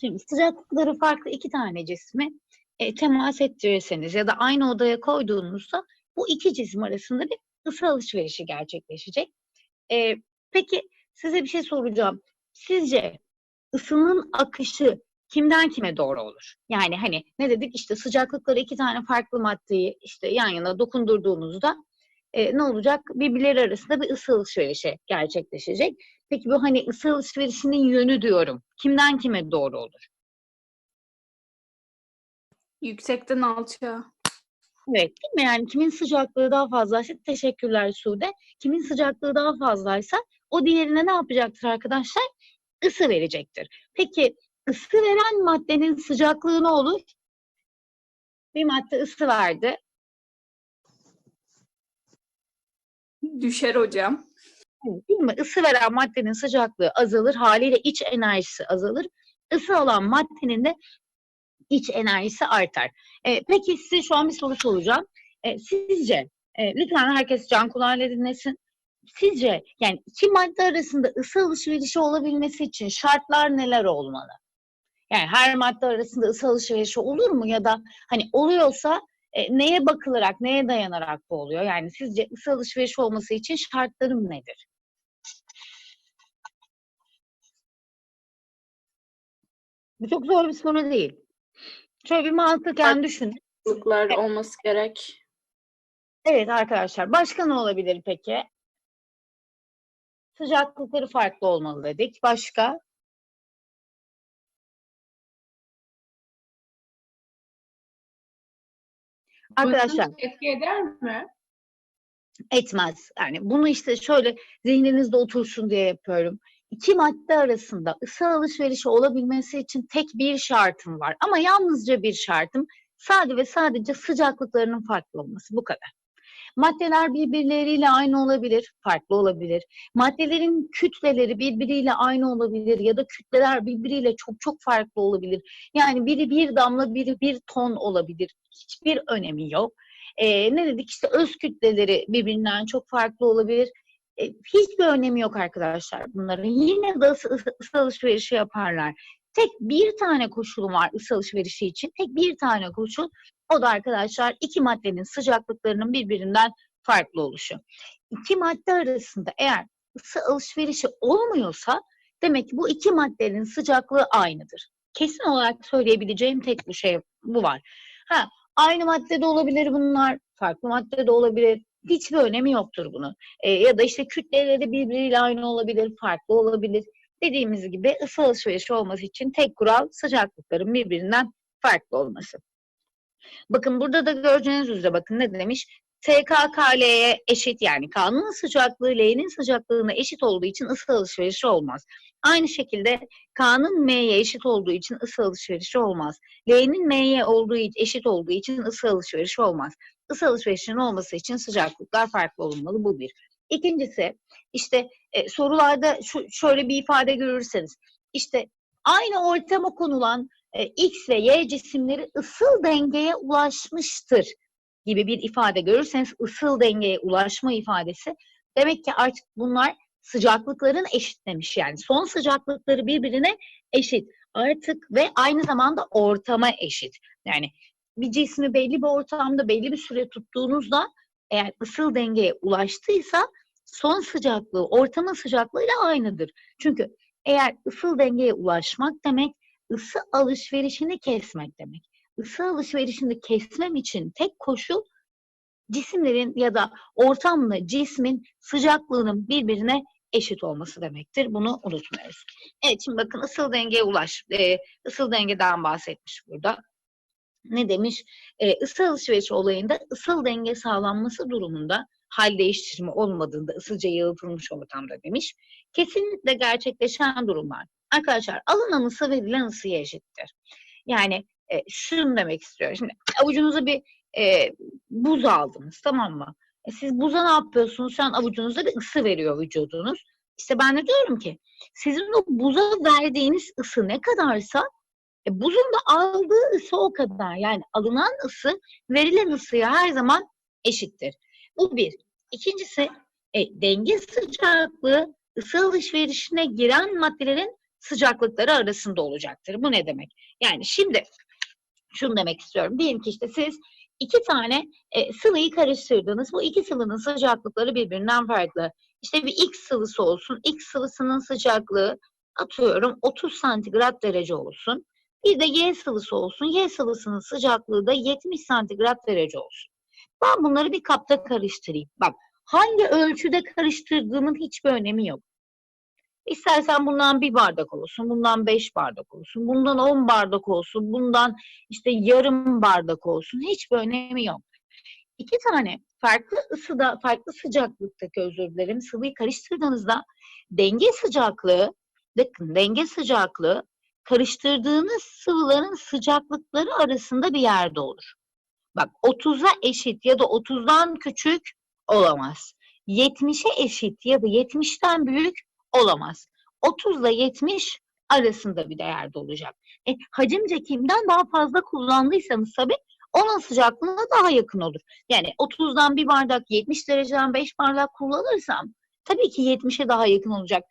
Şimdi sıcaklıkları farklı iki tane cismi e, temas ettirirseniz ya da aynı odaya koyduğunuzda bu iki cisim arasında bir ısı alışverişi gerçekleşecek. E, peki size bir şey soracağım. Sizce ısının akışı kimden kime doğru olur? Yani hani ne dedik işte sıcaklıkları iki tane farklı maddeyi işte yan yana dokundurduğunuzda e, ne olacak? Birbirleri arasında bir ısı alışverişi gerçekleşecek. Peki bu hani ısı alışverişinin yönü diyorum. Kimden kime doğru olur? Yüksekten alçağa. Evet değil mi? Yani kimin sıcaklığı daha fazlaysa teşekkürler Sude. Kimin sıcaklığı daha fazlaysa o diğerine ne yapacaktır arkadaşlar? Isı verecektir. Peki ısı veren maddenin sıcaklığı ne olur? Bir madde ısı verdi. Düşer hocam. Değil mi? Isı veren maddenin sıcaklığı azalır. Haliyle iç enerjisi azalır. Isı alan maddenin de iç enerjisi artar. E, peki size şu an bir soru soracağım. E, sizce, e, lütfen herkes can kulağıyla dinlesin. Sizce yani iki madde arasında ısı alışverişi olabilmesi için şartlar neler olmalı? Yani her madde arasında ısı alışverişi olur mu ya da hani oluyorsa e, neye bakılarak, neye dayanarak bu oluyor? Yani sizce ısı alışverişi olması için şartlarım nedir? Bu çok zor bir soru değil. Şöyle bir mantıken düşünün. Sıcaklıklar olması gerek. Evet arkadaşlar. Başka ne olabilir peki? Sıcaklıkları farklı olmalı dedik. Başka? Arkadaşlar etki eder mi? etmez. Yani bunu işte şöyle zihninizde otursun diye yapıyorum. İki madde arasında ısı alışverişi olabilmesi için tek bir şartım var. Ama yalnızca bir şartım sade ve sadece sıcaklıklarının farklı olması. Bu kadar. Maddeler birbirleriyle aynı olabilir, farklı olabilir. Maddelerin kütleleri birbiriyle aynı olabilir ya da kütleler birbiriyle çok çok farklı olabilir. Yani biri bir damla, biri bir ton olabilir. Hiçbir önemi yok. Ee, ne dedik işte öz kütleleri birbirinden çok farklı olabilir. Ee, hiçbir önemi yok arkadaşlar bunların. Yine de ısı, ısı, alışverişi yaparlar. Tek bir tane koşulu var ısı alışverişi için. Tek bir tane koşul. O da arkadaşlar iki maddenin sıcaklıklarının birbirinden farklı oluşu. İki madde arasında eğer ısı alışverişi olmuyorsa demek ki bu iki maddenin sıcaklığı aynıdır. Kesin olarak söyleyebileceğim tek bir şey bu var. Ha, aynı maddede olabilir bunlar, farklı maddede olabilir. Hiçbir önemi yoktur bunun. E, ya da işte kütleleri birbiriyle aynı olabilir, farklı olabilir. Dediğimiz gibi ısı alışverişi olması için tek kural sıcaklıkların birbirinden farklı olması. Bakın burada da göreceğiniz üzere bakın ne demiş? TKKL'ye eşit yani K'nın sıcaklığı L'nin sıcaklığına eşit olduğu için ısı alışverişi olmaz. Aynı şekilde K'nın M'ye eşit olduğu için ısı alışverişi olmaz. L'nin M'ye olduğu eşit olduğu için ısı alışverişi olmaz. Isı alışverişinin olması için sıcaklıklar farklı olmalı. Bu bir. İkincisi işte e, sorularda şu, şöyle bir ifade görürseniz işte aynı ortama konulan e, X ve Y cisimleri ısıl dengeye ulaşmıştır gibi bir ifade görürseniz ısıl dengeye ulaşma ifadesi demek ki artık bunlar sıcaklıkların eşitlemiş yani son sıcaklıkları birbirine eşit artık ve aynı zamanda ortama eşit. Yani bir cismi belli bir ortamda belli bir süre tuttuğunuzda eğer ısıl dengeye ulaştıysa son sıcaklığı ortamın sıcaklığıyla aynıdır. Çünkü eğer ısıl dengeye ulaşmak demek ısı alışverişini kesmek demek. Isı alışverişini kesmem için tek koşul cisimlerin ya da ortamla cismin sıcaklığının birbirine eşit olması demektir. Bunu unutmuyoruz. Evet şimdi bakın ısıl dengeye ulaş. E, ısıl dengeden bahsetmiş burada. Ne demiş? E, ısı alışverişi olayında ısıl denge sağlanması durumunda hal değiştirme olmadığında ısıca yalıtılmış ortamda demiş. Kesinlikle gerçekleşen durumlar. Arkadaşlar alınan ısı verilen ısıya eşittir. Yani e, şunu demek istiyorum. Şimdi avucunuza bir e, buz aldınız tamam mı? E, siz buza ne yapıyorsunuz? Şu an avucunuzda bir ısı veriyor vücudunuz. İşte ben de diyorum ki sizin o buza verdiğiniz ısı ne kadarsa e, buzun da aldığı ısı o kadar. Yani alınan ısı verilen ısıya her zaman eşittir. Bu bir. İkincisi e, denge sıcaklığı ısı alışverişine giren maddelerin sıcaklıkları arasında olacaktır. Bu ne demek? Yani şimdi şunu demek istiyorum. Diyelim ki işte siz iki tane e, sıvıyı karıştırdınız. Bu iki sıvının sıcaklıkları birbirinden farklı. İşte bir X sıvısı olsun. X sıvısının sıcaklığı atıyorum 30 santigrat derece olsun. Bir de Y sıvısı olsun. Y sıvısının sıcaklığı da 70 santigrat derece olsun. Ben bunları bir kapta karıştırayım. Bak hangi ölçüde karıştırdığımın hiçbir önemi yok. İstersen bundan bir bardak olsun, bundan beş bardak olsun, bundan on bardak olsun, bundan işte yarım bardak olsun. Hiçbir önemi yok. İki tane farklı ısıda, farklı sıcaklıktaki özür dilerim sıvıyı karıştırdığınızda denge sıcaklığı, bakın denge sıcaklığı karıştırdığınız sıvıların sıcaklıkları arasında bir yerde olur. Bak 30'a eşit ya da 30'dan küçük olamaz. 70'e eşit ya da 70'ten büyük olamaz. 30 ile 70 arasında bir değerde olacak. E, hacimce kimden daha fazla kullandıysanız tabii onun sıcaklığına daha yakın olur. Yani 30'dan bir bardak 70 dereceden 5 bardak kullanırsam tabii ki 70'e daha yakın olacak.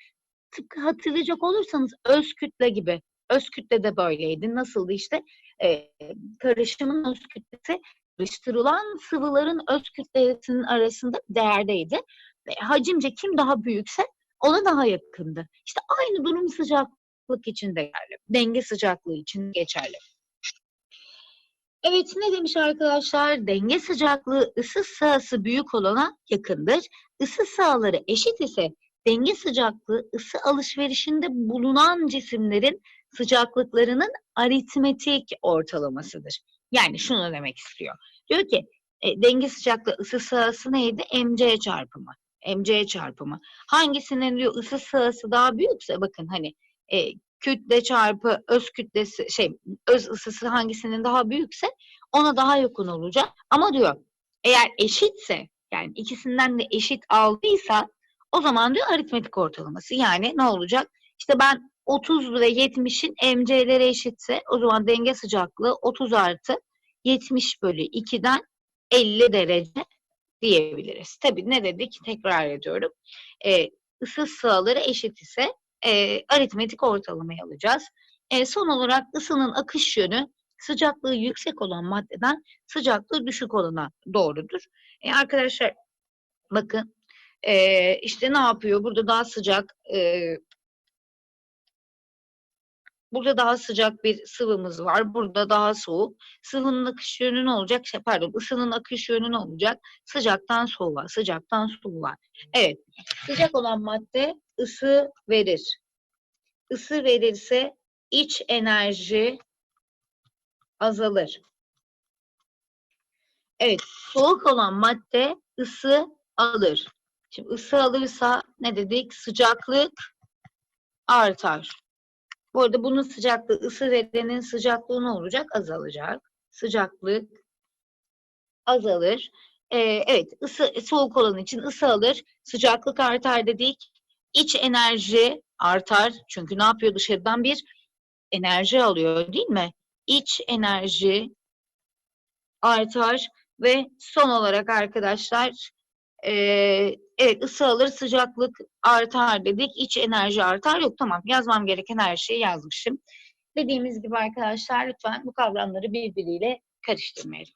Tıpkı hatırlayacak olursanız öz kütle gibi. Öz kütle de böyleydi. Nasıldı işte? E, karışımın öz kütlesi karıştırılan sıvıların öz kütlesinin arasında değerdeydi. Ve hacimce kim daha büyükse ona daha yakındı. İşte aynı durum sıcaklık için de geçerli. Denge sıcaklığı için geçerli. Evet ne demiş arkadaşlar? Denge sıcaklığı ısı sahası büyük olana yakındır. Isı sahaları eşit ise denge sıcaklığı ısı alışverişinde bulunan cisimlerin sıcaklıklarının aritmetik ortalamasıdır. Yani şunu demek istiyor. Diyor ki e, denge sıcaklığı ısı sahası neydi? MC çarpımı. MC çarpımı. Hangisinin diyor ısı sahası daha büyükse bakın hani e, kütle çarpı öz kütlesi şey öz ısısı hangisinin daha büyükse ona daha yakın olacak. Ama diyor eğer eşitse yani ikisinden de eşit aldıysa o zaman diyor aritmetik ortalaması. Yani ne olacak? İşte ben 30 ve 70'in MC'leri eşitse o zaman denge sıcaklığı 30 artı 70 bölü 2'den 50 derece diyebiliriz. Tabii ne dedik? Tekrar ediyorum. E, ısı sıraları eşit ise e, aritmetik ortalamayı alacağız. E, son olarak ısının akış yönü sıcaklığı yüksek olan maddeden sıcaklığı düşük olana doğrudur. E, arkadaşlar bakın e, işte ne yapıyor? Burada daha sıcak e, Burada daha sıcak bir sıvımız var. Burada daha soğuk. Sıvının akış yönü ne olacak? Şey, pardon, ısının akış yönü ne olacak? Sıcaktan soğuğa, sıcaktan soğuğa. Evet, sıcak olan madde ısı verir. Isı verirse iç enerji azalır. Evet, soğuk olan madde ısı alır. Şimdi ısı alırsa ne dedik? Sıcaklık artar. Bu arada bunun sıcaklığı, ısı verenin sıcaklığı ne olacak? Azalacak. Sıcaklık azalır. Ee, evet, ısı, soğuk olan için ısı alır. Sıcaklık artar dedik. İç enerji artar. Çünkü ne yapıyor? Dışarıdan bir enerji alıyor değil mi? İç enerji artar ve son olarak arkadaşlar evet ısı alır, sıcaklık artar dedik. İç enerji artar. Yok tamam yazmam gereken her şeyi yazmışım. Dediğimiz gibi arkadaşlar lütfen bu kavramları birbiriyle karıştırmayalım.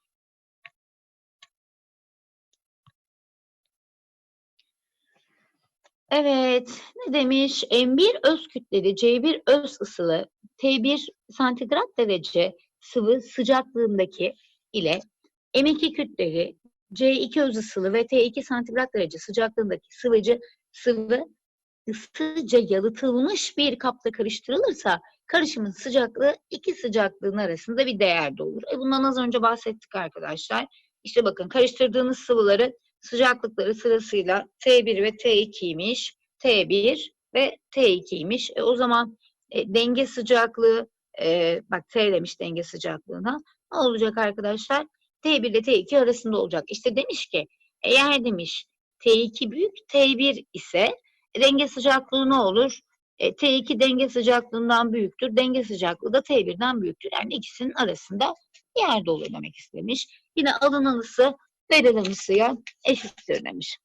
Evet, ne demiş? M1 öz kütleli, C1 öz ısılı, T1 santigrat derece sıvı sıcaklığındaki ile M2 kütleli, C2 öz ısılı ve T2 santigrat derece sıcaklığındaki sıvıcı sıvı ısıca yalıtılmış bir kapta karıştırılırsa karışımın sıcaklığı iki sıcaklığın arasında bir değerde olur. E bundan az önce bahsettik arkadaşlar. İşte bakın karıştırdığınız sıvıları sıcaklıkları sırasıyla T1 ve T2'ymiş. T1 ve T2'ymiş. E o zaman e, denge sıcaklığı e, bak T demiş denge sıcaklığına. Ne olacak arkadaşlar? T1 ile T2 arasında olacak. İşte demiş ki eğer demiş T2 büyük T1 ise denge sıcaklığı ne olur? E, T2 denge sıcaklığından büyüktür. Denge sıcaklığı da T1'den büyüktür. Yani ikisinin arasında yerde olur demek istemiş. Yine alınan ısı verilen ısıya eşittir demiş.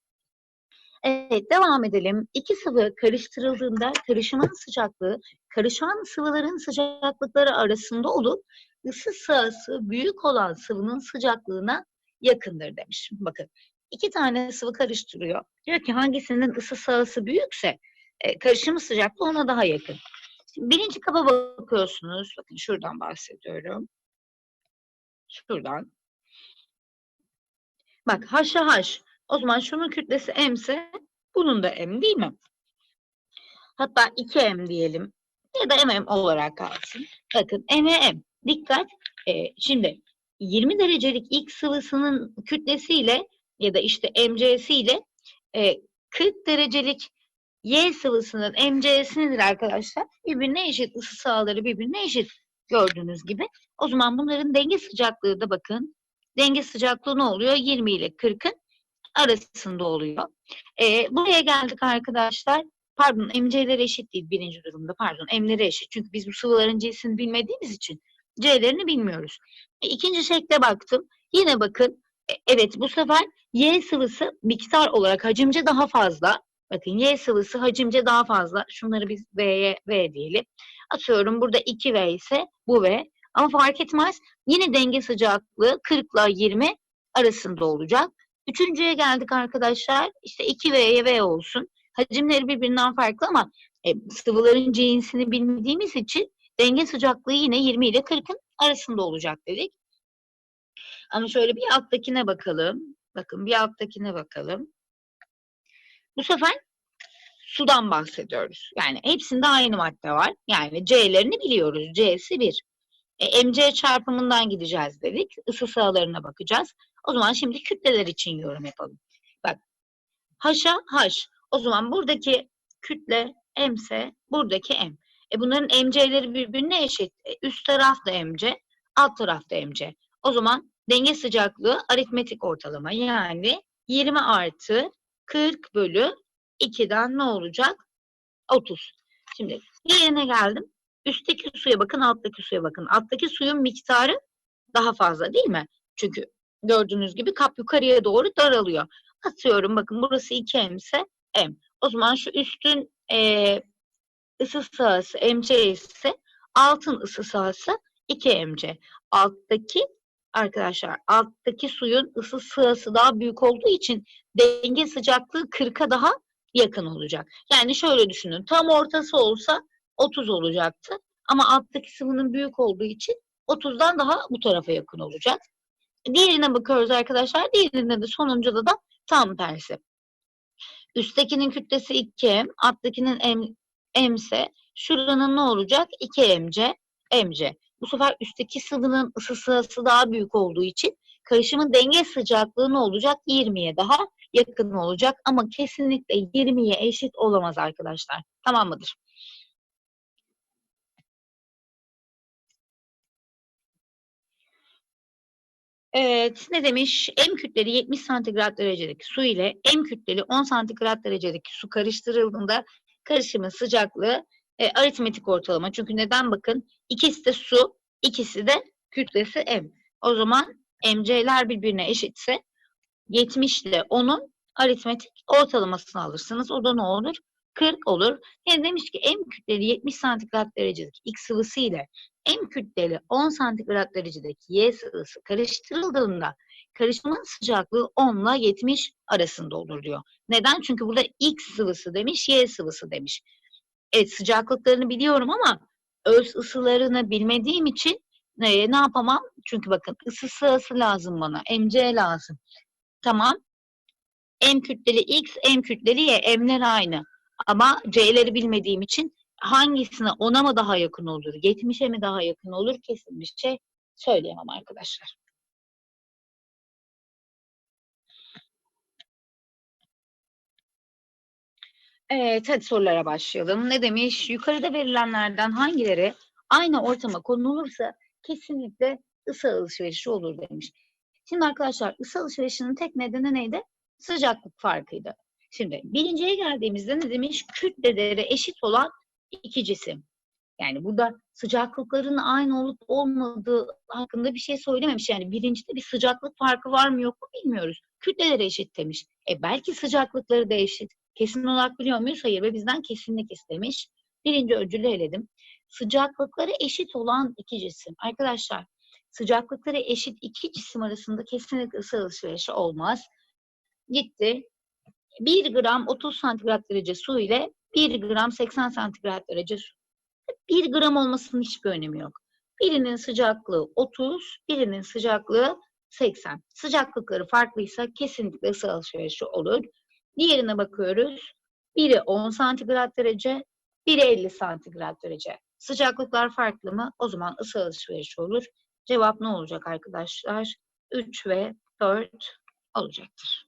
Evet, devam edelim. İki sıvı karıştırıldığında karışımın sıcaklığı karışan sıvıların sıcaklıkları arasında olup ısı sahası büyük olan sıvının sıcaklığına yakındır demiş. Bakın iki tane sıvı karıştırıyor. Diyor ki hangisinin ısı sahası büyükse e, karışımı sıcaklığı ona daha yakın. Şimdi birinci kaba bakıyorsunuz. Bakın şuradan bahsediyorum. Şuradan. Bak haşa haş. O zaman şunun kütlesi m ise bunun da m değil mi? Hatta 2m diyelim. Ya da mm olarak kalsın. Bakın m'e m. Dikkat. Ee, şimdi 20 derecelik X sıvısının kütlesiyle ya da işte mc'siyle e, 40 derecelik Y sıvısının mc'si arkadaşlar? Birbirine eşit. ısı sahaları birbirine eşit. Gördüğünüz gibi. O zaman bunların denge sıcaklığı da bakın. Denge sıcaklığı ne oluyor? 20 ile 40'ın arasında oluyor. Ee, buraya geldik arkadaşlar. Pardon MC'ler eşit değil birinci durumda. Pardon M'leri eşit. Çünkü biz bu sıvıların C'sini bilmediğimiz için C'lerini bilmiyoruz. E, ikinci şekle baktım. Yine bakın. e, evet bu sefer Y sıvısı miktar olarak hacimce daha fazla. Bakın Y sıvısı hacimce daha fazla. Şunları biz V'ye V diyelim. Atıyorum burada 2V ise bu V. Ama fark etmez. Yine denge sıcaklığı 40 ile 20 arasında olacak. Üçüncüye geldik arkadaşlar. İşte 2V'ye V olsun. Hacimleri birbirinden farklı ama e, sıvıların cinsini bilmediğimiz için denge sıcaklığı yine 20 ile 40'ın arasında olacak dedik. Ama şöyle bir alttakine bakalım. Bakın bir alttakine bakalım. Bu sefer sudan bahsediyoruz. Yani hepsinde aynı madde var. Yani C'lerini biliyoruz. C'si 1. E, MC çarpımından gideceğiz dedik. Isı sahalarına bakacağız. O zaman şimdi kütleler için yorum yapalım. Bak H'a H. O zaman buradaki kütle M ise buradaki M. E bunların MC'leri birbirine eşit. E, üst taraf da MC, alt taraf da MC. O zaman denge sıcaklığı aritmetik ortalama. Yani 20 artı 40 bölü 2'den ne olacak? 30. Şimdi diğerine geldim. Üstteki suya bakın, alttaki suya bakın. Alttaki suyun miktarı daha fazla değil mi? Çünkü gördüğünüz gibi kap yukarıya doğru daralıyor. Atıyorum bakın burası 2M ise M. O zaman şu üstün e, ısı sahası MC ise altın ısı sahası 2MC. Alttaki arkadaşlar alttaki suyun ısı sahası daha büyük olduğu için denge sıcaklığı 40'a daha yakın olacak. Yani şöyle düşünün tam ortası olsa 30 olacaktı. Ama alttaki sıvının büyük olduğu için 30'dan daha bu tarafa yakın olacak. Diğerine bakıyoruz arkadaşlar. Diğerinde de sonuncuda da tam tersi. Üsttekinin kütlesi 2M, alttakinin M, ise şuranın ne olacak? 2MC, MC. Bu sefer üstteki sıvının ısı sırası daha büyük olduğu için karışımın denge sıcaklığı ne olacak? 20'ye daha yakın olacak ama kesinlikle 20'ye eşit olamaz arkadaşlar. Tamam mıdır? Evet, ne demiş? M kütleli 70 santigrat derecedeki su ile M kütleli 10 santigrat derecedeki su karıştırıldığında karışımın sıcaklığı e, aritmetik ortalama. Çünkü neden bakın? İkisi de su, ikisi de kütlesi M. O zaman MC'ler birbirine eşitse 70 ile 10'un aritmetik ortalamasını alırsınız. O da ne olur? 40 olur. Yani demiş ki M kütleli 70 santigrat derecedeki X sıvısı ile M kütleli 10 santigrat derecedeki Y sıvısı karıştırıldığında karışımın sıcaklığı 10 ile 70 arasında olur diyor. Neden? Çünkü burada X sıvısı demiş, Y sıvısı demiş. Evet sıcaklıklarını biliyorum ama öz ısılarını bilmediğim için e, ne yapamam? Çünkü bakın ısı sırası lazım bana. MC lazım. Tamam. M kütleli X, M kütleli Y. M'ler aynı. Ama C'leri bilmediğim için hangisine ona mı daha yakın olur, 70'e mi daha yakın olur kesin bir şey söyleyemem arkadaşlar. Evet, hadi sorulara başlayalım. Ne demiş? Yukarıda verilenlerden hangileri aynı ortama konulursa kesinlikle ısı alışverişi olur demiş. Şimdi arkadaşlar ısı alışverişinin tek nedeni neydi? Sıcaklık farkıydı. Şimdi birinciye geldiğimizde ne demiş? Kütleleri eşit olan iki cisim. Yani burada sıcaklıkların aynı olup olmadığı hakkında bir şey söylememiş. Yani birincide bir sıcaklık farkı var mı yok mu bilmiyoruz. Kütleleri eşit demiş. E belki sıcaklıkları da eşit. Kesin olarak biliyor muyuz? Hayır ve bizden kesinlik istemiş. Birinci öncülü eledim. Sıcaklıkları eşit olan iki cisim. Arkadaşlar sıcaklıkları eşit iki cisim arasında kesinlikle ısı alışverişi olmaz. Gitti. 1 gram 30 santigrat derece su ile 1 gram 80 santigrat derece su. 1 gram olmasının hiçbir önemi yok. Birinin sıcaklığı 30, birinin sıcaklığı 80. Sıcaklıkları farklıysa kesinlikle ısı alışverişi olur. Diğerine bakıyoruz. Biri 10 santigrat derece, biri 50 santigrat derece. Sıcaklıklar farklı mı? O zaman ısı alışverişi olur. Cevap ne olacak arkadaşlar? 3 ve 4 olacaktır.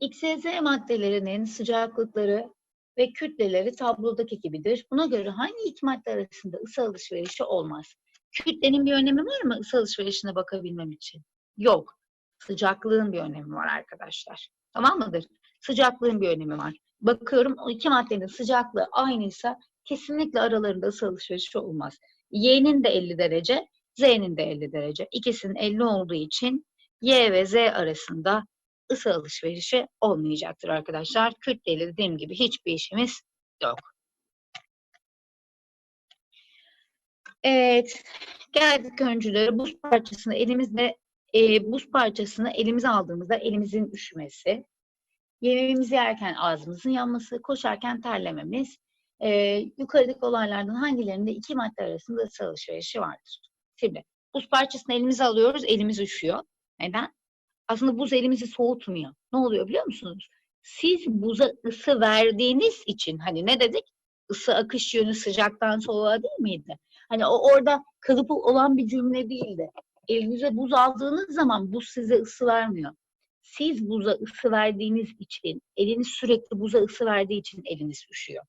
X, Y, Z maddelerinin sıcaklıkları ve kütleleri tablodaki gibidir. Buna göre hangi iki madde arasında ısı alışverişi olmaz? Kütlenin bir önemi var mı ısı alışverişine bakabilmem için? Yok. Sıcaklığın bir önemi var arkadaşlar. Tamam mıdır? Sıcaklığın bir önemi var. Bakıyorum o iki maddenin sıcaklığı aynıysa kesinlikle aralarında ısı alışverişi olmaz. Y'nin de 50 derece, Z'nin de 50 derece. İkisinin 50 olduğu için Y ve Z arasında ısı alışverişi olmayacaktır arkadaşlar. Kütleyle dediğim gibi hiçbir işimiz yok. Evet, geldik öncülere. Buz parçasını elimizde e, buz parçasını elimize aldığımızda elimizin üşümesi, yemeğimizi yerken ağzımızın yanması, koşarken terlememiz, e, yukarıdaki olaylardan hangilerinde iki madde arasında ısı vardır? Şimdi buz parçasını elimize alıyoruz, elimiz üşüyor. Neden? Aslında buz elimizi soğutmuyor. Ne oluyor biliyor musunuz? Siz buza ısı verdiğiniz için hani ne dedik? Isı akış yönü sıcaktan soğuğa değil miydi? Hani o orada kalıpı olan bir cümle değildi. Elinize buz aldığınız zaman buz size ısı vermiyor. Siz buza ısı verdiğiniz için, eliniz sürekli buza ısı verdiği için eliniz üşüyor.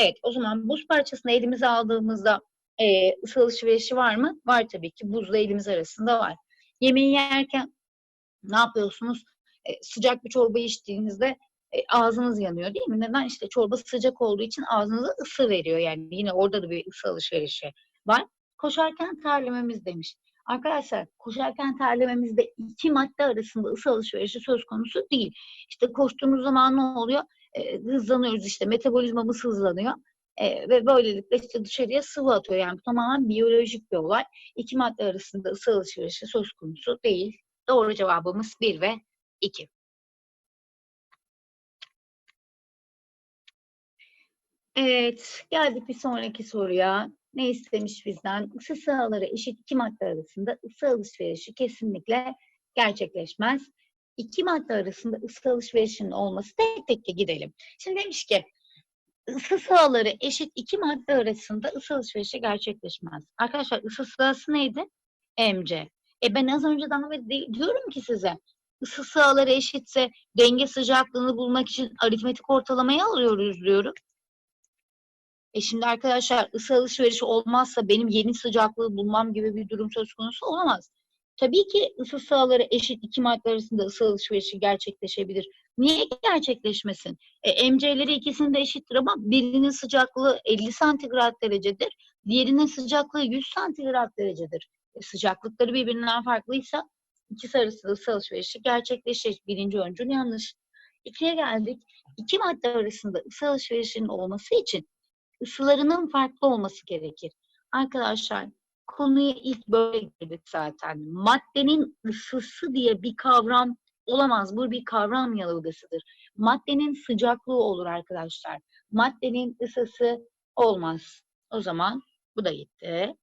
Evet, o zaman buz parçasını elimize aldığımızda e, ısı alışverişi var mı? Var tabii ki. Buzla elimiz arasında var. Yemeği yerken ne yapıyorsunuz? E, sıcak bir çorba içtiğinizde e, ağzınız yanıyor değil mi? Neden? İşte çorba sıcak olduğu için ağzınıza ısı veriyor. Yani yine orada da bir ısı alışverişi var. Koşarken terlememiz demiş. Arkadaşlar koşarken terlememizde iki madde arasında ısı alışverişi söz konusu değil. İşte koştuğumuz zaman ne oluyor? E, hızlanıyoruz işte metabolizmamız hızlanıyor. E, ve böylelikle işte dışarıya sıvı atıyor. Yani tamamen biyolojik bir olay. İki madde arasında ısı alışverişi söz konusu değil. Doğru cevabımız 1 ve 2. Evet, geldik bir sonraki soruya. Ne istemiş bizden? Isı sahaları eşit iki madde arasında ısı alışverişi kesinlikle gerçekleşmez. İki madde arasında ısı alışverişinin olması tek tek de gidelim. Şimdi demiş ki ısı sahaları eşit iki madde arasında ısı alışverişi gerçekleşmez. Arkadaşlar ısı sahası neydi? mc. E ben az önce daha de- diyorum ki size ısı sahaları eşitse denge sıcaklığını bulmak için aritmetik ortalamayı alıyoruz diyorum. E şimdi arkadaşlar ısı alışverişi olmazsa benim yeni sıcaklığı bulmam gibi bir durum söz konusu olamaz. Tabii ki ısı sahaları eşit iki madde arasında ısı alışverişi gerçekleşebilir. Niye gerçekleşmesin? E, MC'leri ikisinin de eşittir ama birinin sıcaklığı 50 santigrat derecedir. Diğerinin sıcaklığı 100 santigrat derecedir. E, sıcaklıkları birbirinden farklıysa ikisi arasında ısı alışverişi gerçekleşir. Birinci öncül yanlış. İkiye geldik. İki madde arasında ısı alışverişinin olması için ısılarının farklı olması gerekir. Arkadaşlar konuya ilk böyle girdik zaten. Maddenin ısısı diye bir kavram olamaz. Bu bir kavram yanılgısıdır. Maddenin sıcaklığı olur arkadaşlar. Maddenin ısısı olmaz. O zaman bu da gitti.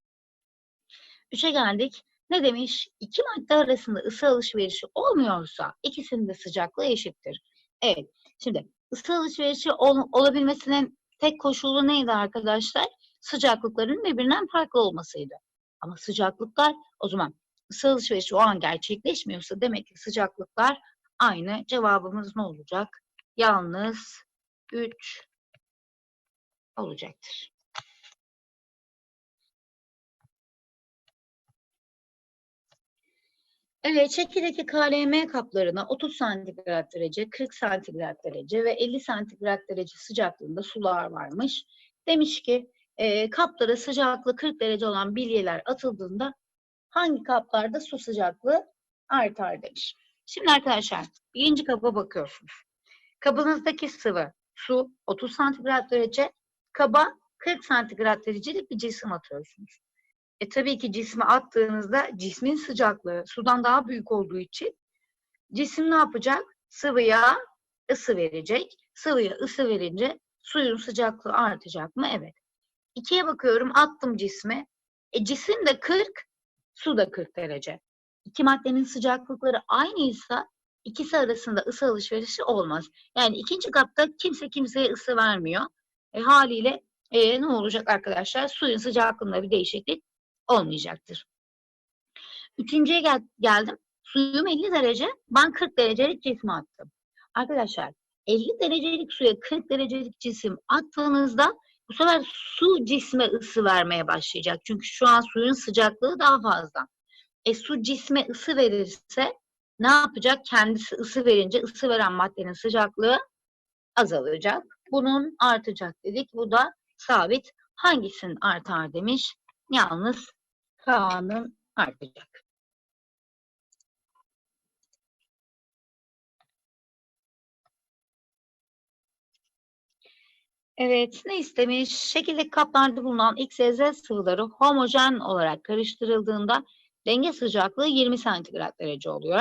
Üçe geldik. Ne demiş? İki madde arasında ısı alışverişi olmuyorsa ikisinin de sıcaklığı eşittir. Evet. Şimdi ısı alışverişi ol- olabilmesinin tek koşulu neydi arkadaşlar? Sıcaklıkların birbirinden farklı olmasıydı. Ama sıcaklıklar o zaman ısı alışverişi o an gerçekleşmiyorsa demek ki sıcaklıklar aynı. Cevabımız ne olacak? Yalnız 3 olacaktır. Evet, şekildeki KLM kaplarına 30 santigrat derece, 40 santigrat derece ve 50 santigrat derece sıcaklığında sular varmış. Demiş ki e, kaplara sıcaklığı 40 derece olan bilyeler atıldığında hangi kaplarda su sıcaklığı artar demiş. Şimdi arkadaşlar birinci kaba bakıyorsunuz. Kabınızdaki sıvı su 30 santigrat derece, kaba 40 santigrat derecelik bir cisim atıyorsunuz. E tabii ki cismi attığınızda cismin sıcaklığı sudan daha büyük olduğu için cisim ne yapacak? Sıvıya ısı verecek. Sıvıya ısı verince suyun sıcaklığı artacak mı? Evet. İkiye bakıyorum attım cismi. E cisim de 40, su da 40 derece. İki maddenin sıcaklıkları aynıysa ikisi arasında ısı alışverişi olmaz. Yani ikinci kapta kimse kimseye ısı vermiyor. E, haliyle e, ne olacak arkadaşlar? Suyun sıcaklığında bir değişiklik olmayacaktır. Üçüncüye gel geldim. Suyum 50 derece, ben 40 derecelik cismi attım. Arkadaşlar 50 derecelik suya 40 derecelik cisim attığınızda bu sefer su cisme ısı vermeye başlayacak. Çünkü şu an suyun sıcaklığı daha fazla. E su cisme ısı verirse ne yapacak? Kendisi ısı verince ısı veren maddenin sıcaklığı azalacak. Bunun artacak dedik. Bu da sabit. Hangisinin artar demiş. Yalnız K'nın artacak. Evet, ne istemiş? Şekildeki kaplarda bulunan X, Y, Z sıvıları homojen olarak karıştırıldığında denge sıcaklığı 20 santigrat derece oluyor.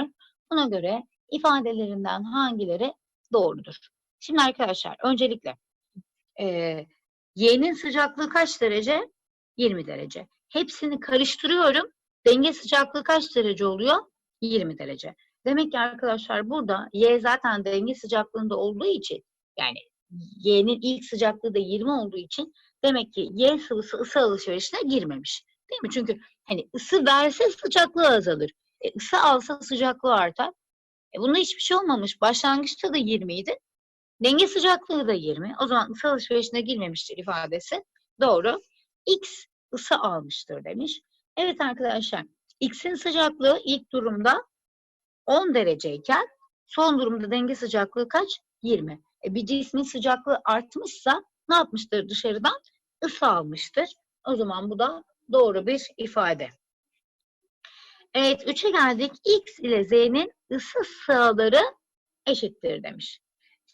Buna göre ifadelerinden hangileri doğrudur? Şimdi arkadaşlar öncelikle eee Y'nin sıcaklığı kaç derece? 20 derece. Hepsini karıştırıyorum. Denge sıcaklığı kaç derece oluyor? 20 derece. Demek ki arkadaşlar burada Y zaten denge sıcaklığında olduğu için yani Y'nin ilk sıcaklığı da 20 olduğu için demek ki Y sıvısı ısı alışverişine girmemiş. Değil mi? Çünkü hani ısı verse sıcaklığı azalır. E, ısı alsa sıcaklığı artar. E, bunda hiçbir şey olmamış. Başlangıçta da 20 idi. Denge sıcaklığı da 20. O zaman ısı alışverişine girmemiştir ifadesi. Doğru. X ısı almıştır demiş. Evet arkadaşlar. X'in sıcaklığı ilk durumda 10 dereceyken son durumda denge sıcaklığı kaç? 20. E, bir cismin sıcaklığı artmışsa ne yapmıştır dışarıdan? Isı almıştır. O zaman bu da doğru bir ifade. Evet 3'e geldik. X ile Z'nin ısı sağları eşittir demiş.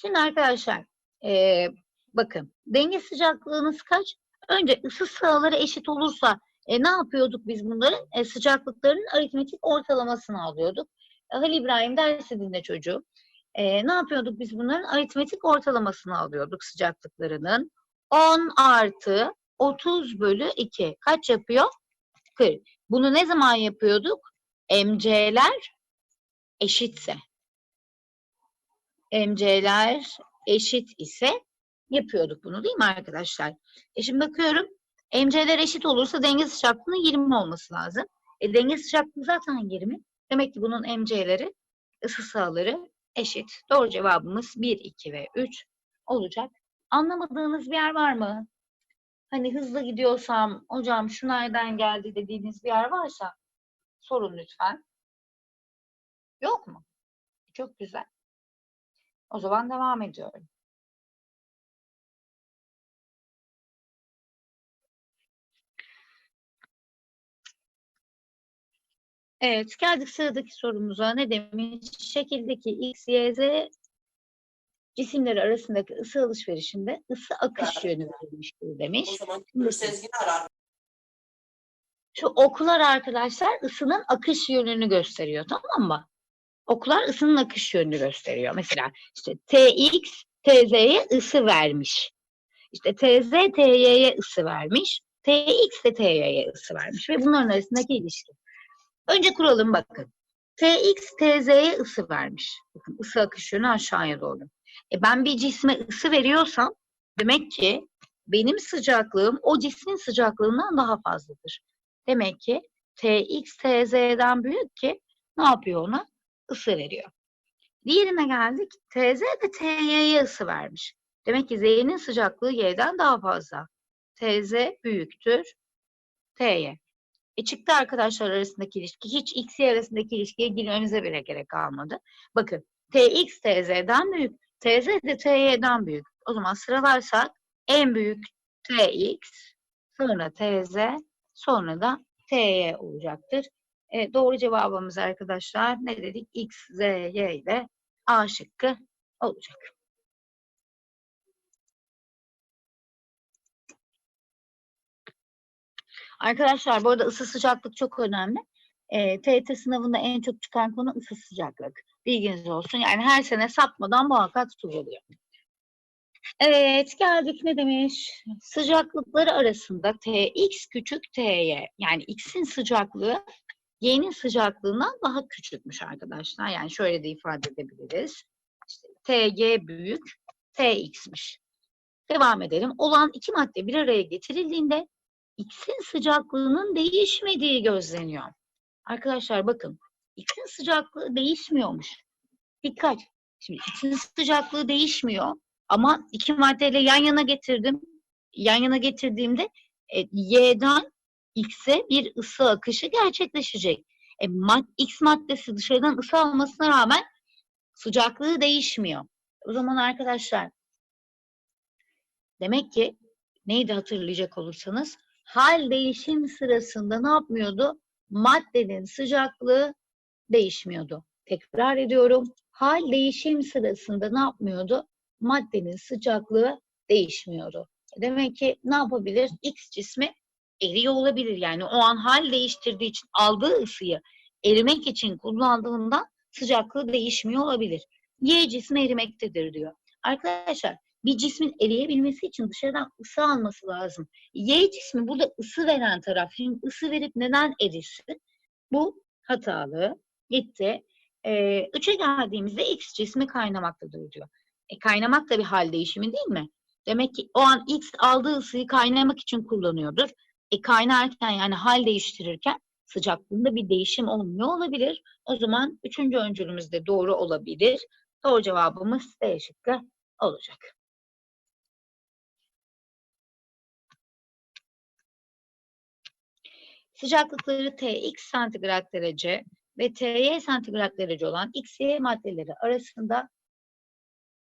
Şimdi arkadaşlar e, bakın denge sıcaklığınız kaç? Önce ısı sağları eşit olursa e, ne yapıyorduk biz bunların? E, sıcaklıkların aritmetik ortalamasını alıyorduk. E, Halil İbrahim dersi dinle çocuğu. E, ne yapıyorduk biz bunların? Aritmetik ortalamasını alıyorduk sıcaklıklarının. 10 artı 30 bölü 2 kaç yapıyor? 40. Bunu ne zaman yapıyorduk? MC'ler eşitse. MC'ler eşit ise yapıyorduk bunu değil mi arkadaşlar? E şimdi bakıyorum MC'ler eşit olursa denge sıcaklığının 20 olması lazım. E denge sıcaklığı zaten 20. Demek ki bunun MC'leri ısı sahaları eşit. Doğru cevabımız 1, 2 ve 3 olacak. Anlamadığınız bir yer var mı? Hani hızlı gidiyorsam hocam şu nereden geldi dediğiniz bir yer varsa sorun lütfen. Yok mu? Çok güzel. O zaman devam ediyorum. Evet, geldik sıradaki sorumuza. Ne demiş? Şekildeki X, Y, Z cisimleri arasındaki ısı alışverişinde ısı akış yönü verilmiştir demiş. O zaman arar. Şu oklar arkadaşlar ısının akış yönünü gösteriyor tamam mı? Oklar ısının akış yönünü gösteriyor. Mesela işte Tx Tz'ye ısı vermiş. İşte Tz Ty'ye ısı vermiş. Tx de Ty'ye ısı vermiş ve bunların arasındaki ilişki. Önce kuralım bakın. Tx Tz'ye ısı vermiş. Bakın ısı akış yönü aşağıya doğru. E ben bir cisme ısı veriyorsam demek ki benim sıcaklığım o cismin sıcaklığından daha fazladır. Demek ki Tx Tz'den büyük ki ne yapıyor ona? Isı veriyor. Diğerine geldik. Tz de Ty'ye ısı vermiş. Demek ki Z'nin sıcaklığı Y'den daha fazla. Tz büyüktür T'ye. E çıktı arkadaşlar arasındaki ilişki. Hiç x, y arasındaki ilişkiye girmemize bile gerek kalmadı. Bakın tx tz'den büyük. tz de ty'den büyük. O zaman sıralarsak en büyük tx, sonra tz, sonra da ty olacaktır. E, doğru cevabımız arkadaşlar ne dedik? x, z, y ile a şıkkı olacak. Arkadaşlar bu arada ısı sıcaklık çok önemli. E, TYT sınavında en çok çıkan konu ısı sıcaklık. Bilginiz olsun. Yani her sene sapmadan muhakkak soruluyor. Evet geldik ne demiş? Sıcaklıkları arasında Tx küçük Ty. Yani x'in sıcaklığı y'nin sıcaklığından daha küçükmüş arkadaşlar. Yani şöyle de ifade edebiliriz. İşte Tg büyük Tx'miş. Devam edelim. Olan iki madde bir araya getirildiğinde X'in sıcaklığının değişmediği gözleniyor. Arkadaşlar bakın X'in sıcaklığı değişmiyormuş. Dikkat. Şimdi X'in sıcaklığı değişmiyor ama iki maddeyle yan yana getirdim. Yan yana getirdiğimde e, Y'den X'e bir ısı akışı gerçekleşecek. E, mad X maddesi dışarıdan ısı almasına rağmen sıcaklığı değişmiyor. O zaman arkadaşlar demek ki neydi hatırlayacak olursanız hal değişim sırasında ne yapmıyordu? Maddenin sıcaklığı değişmiyordu. Tekrar ediyorum. Hal değişim sırasında ne yapmıyordu? Maddenin sıcaklığı değişmiyordu. Demek ki ne yapabilir? X cismi eriyor olabilir. Yani o an hal değiştirdiği için aldığı ısıyı erimek için kullandığında sıcaklığı değişmiyor olabilir. Y cismi erimektedir diyor. Arkadaşlar bir cismin eriyebilmesi için dışarıdan ısı alması lazım. Y cismi burada ısı veren taraf. Şimdi ısı verip neden erisin? Bu hatalı. Gitti. Ee, üçe geldiğimizde X cismi kaynamaktadır diyor. E, kaynamak da bir hal değişimi değil mi? Demek ki o an X aldığı ısıyı kaynamak için kullanıyordur. E kaynarken yani hal değiştirirken sıcaklığında bir değişim olmuyor olabilir. O zaman üçüncü öncülümüz de doğru olabilir. Doğru cevabımız D şıkkı olacak. Sıcaklıkları Tx santigrat derece ve Ty santigrat derece olan X, Y maddeleri arasında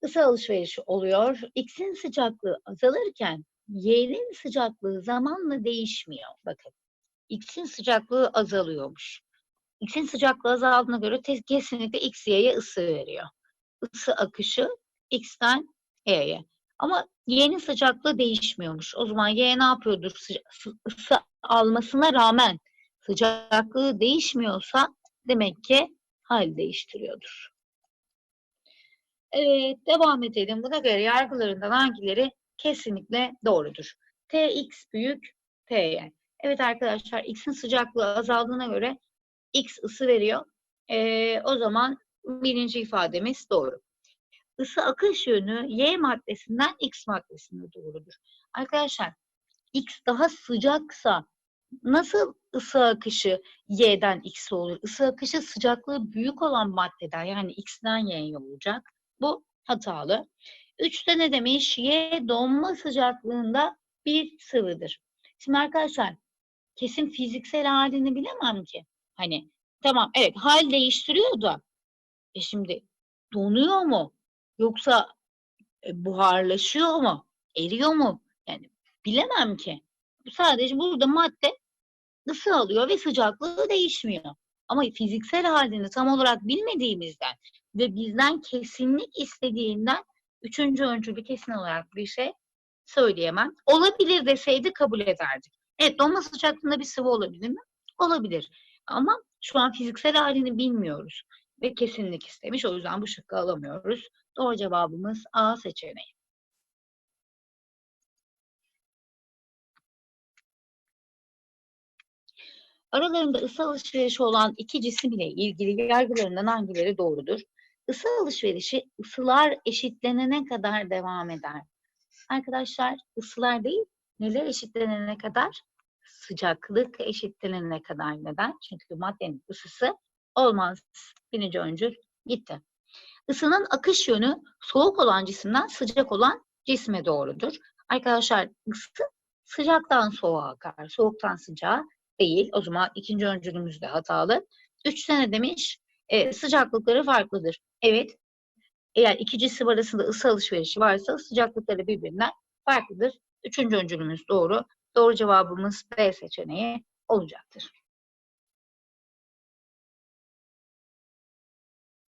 ısı alışverişi oluyor. X'in sıcaklığı azalırken Y'nin sıcaklığı zamanla değişmiyor. Bakın. X'in sıcaklığı azalıyormuş. X'in sıcaklığı azaldığına göre kesinlikle X, Y'ye ısı veriyor. Isı akışı X'ten Y'ye. Ama Y'nin sıcaklığı değişmiyormuş. O zaman Y ne yapıyordur? Sıca- sı- ısı almasına rağmen sıcaklığı değişmiyorsa demek ki hal değiştiriyordur. Evet, devam edelim. Buna göre yargılarından hangileri kesinlikle doğrudur? Tx büyük Ty. Evet arkadaşlar, x'in sıcaklığı azaldığına göre x ısı veriyor. Ee, o zaman birinci ifademiz doğru. Isı akış yönü y maddesinden x maddesine doğrudur. Arkadaşlar, x daha sıcaksa nasıl ısı akışı y'den x'e olur? Isı akışı sıcaklığı büyük olan maddeden yani x'den y'ye olacak. Bu hatalı. Üçte ne demiş? Y donma sıcaklığında bir sıvıdır. Şimdi arkadaşlar kesin fiziksel halini bilemem ki. Hani tamam evet hal değiştiriyor da e şimdi donuyor mu? Yoksa e, buharlaşıyor mu? Eriyor mu? Yani bilemem ki. Sadece burada madde ısı alıyor ve sıcaklığı değişmiyor. Ama fiziksel halini tam olarak bilmediğimizden ve bizden kesinlik istediğinden üçüncü öncülü kesin olarak bir şey söyleyemem. Olabilir deseydi kabul ederdik. Evet donma sıcaklığında bir sıvı olabilir mi? Olabilir. Ama şu an fiziksel halini bilmiyoruz. Ve kesinlik istemiş. O yüzden bu şıkkı alamıyoruz. Doğru cevabımız A seçeneği. Aralarında ısı alışverişi olan iki cisim ile ilgili yargılarından hangileri doğrudur? Isı alışverişi ısılar eşitlenene kadar devam eder. Arkadaşlar ısılar değil, neler eşitlenene kadar? Sıcaklık eşitlenene kadar. Neden? Çünkü maddenin ısısı olmaz. Birinci öncül gitti. Isının akış yönü soğuk olan cisimden sıcak olan cisme doğrudur. Arkadaşlar ısı sıcaktan soğuğa akar, soğuktan sıcağa değil. O zaman ikinci öncülümüz de hatalı. 3 sene demiş e, sıcaklıkları farklıdır. Evet. Eğer iki cisim arasında ısı alışverişi varsa sıcaklıkları birbirinden farklıdır. Üçüncü öncülümüz doğru. Doğru cevabımız B seçeneği olacaktır.